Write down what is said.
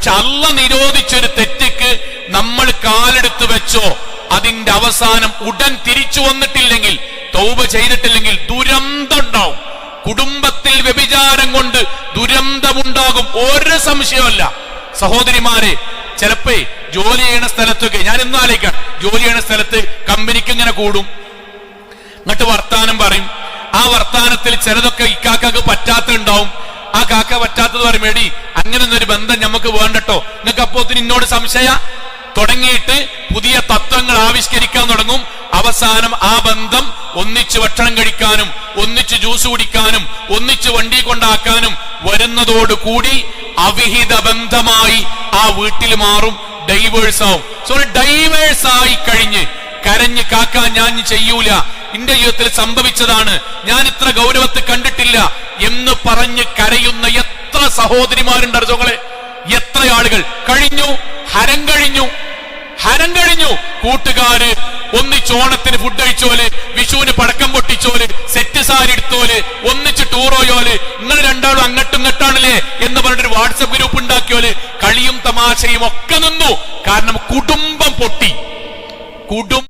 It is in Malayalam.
പക്ഷെ അല്ല നിരോധിച്ചൊരു തെറ്റിക്ക് നമ്മൾ കാലെടുത്ത് വെച്ചോ അതിന്റെ അവസാനം ഉടൻ തിരിച്ചു വന്നിട്ടില്ലെങ്കിൽ തൗബ ചെയ്തിട്ടില്ലെങ്കിൽ ദുരന്തം ഉണ്ടാവും കുടുംബത്തിൽ വ്യഭിചാരം കൊണ്ട് ദുരന്തമുണ്ടാകും. ഒരു സംശയമല്ല സഹോദരിമാരെ ചിലപ്പോ ജോലി ചെയ്യണ സ്ഥലത്തൊക്കെ ഞാൻ ഇന്ന് ആലോചിക്കാം. ജോലി ചെയ്യണ സ്ഥലത്ത് കമ്പനിക്ക് ഇങ്ങനെ കൂടും. എന്നിട്ട് വർത്താനം പറയും. ആ വർത്താനത്തിൽ ചിലതൊക്കെ ഇക്കാക്കക്ക് പറ്റാത്തുണ്ടാവും ആ കാക്ക പറ്റാത്തത് പറയും എടി അങ്ങനെ ഒരു ബന്ധം നമുക്ക് വേണ്ടട്ടോ. നിങ്ങൾക്ക് അപ്പോ ഇന്നോട് സംശയ? തുടങ്ങിയിട്ട് പുതിയ തത്വങ്ങൾ ആവിഷ്കരിക്കാൻ തുടങ്ങും. അവസാനം ആ ബന്ധം ഒന്നിച്ച് ഭക്ഷണം കഴിക്കാനും ഒന്നിച്ച് ജ്യൂസ് കുടിക്കാനും ഒന്നിച്ച് വണ്ടി കൊണ്ടാക്കാനും വരുന്നതോട് കൂടി അവിഹിത ബന്ധമായി ആ വീട്ടിൽ മാറും ഡൈവേഴ്സ് ആവും. സോറി ഡൈവേഴ്സ് ആയി കഴിഞ്ഞ് കരഞ്ഞ് കാക്കാൻ ഞാൻ ചെയ്യൂല. എന്റെ ജീവിതത്തിൽ സംഭവിച്ചതാണ്. ഞാൻ ഇത്ര ഗൗരവത്തെ കണ്ടിട്ടില്ല എന്ന് പറഞ്ഞ് കരയുന്ന എത്ര സഹോദരിമാരുണ്ട് അർജോങ്ങളെ എത്ര ആളുകൾ. കഴിഞ്ഞു. ഹരം കഴിഞ്ഞു. ഹരം കഴിഞ്ഞു. കൂട്ടുകാര് ഒന്നിച്ച് ഓണത്തിന് ഫുഡ് കഴിച്ചോൽ വിഷുവിന് പടക്കം പൊട്ടിച്ചോൽ സെറ്റ് സാരി എടുത്തോൽ ഒന്നിച്ച് ടൂർ പോയോൽ നിങ്ങൾ രണ്ടാളും അങ്ങട്ടും ഇങ്ങട്ടാണല്ലേ എന്ന് പറഞ്ഞിട്ട് വാട്സപ്പ് ഗ്രൂപ്പ് ഉണ്ടാക്കിയോൽ കളിയും തമാശയും ഒക്കെ നിന്നു. കാരണം കുടുംബം പൊട്ടി. കുടുംബം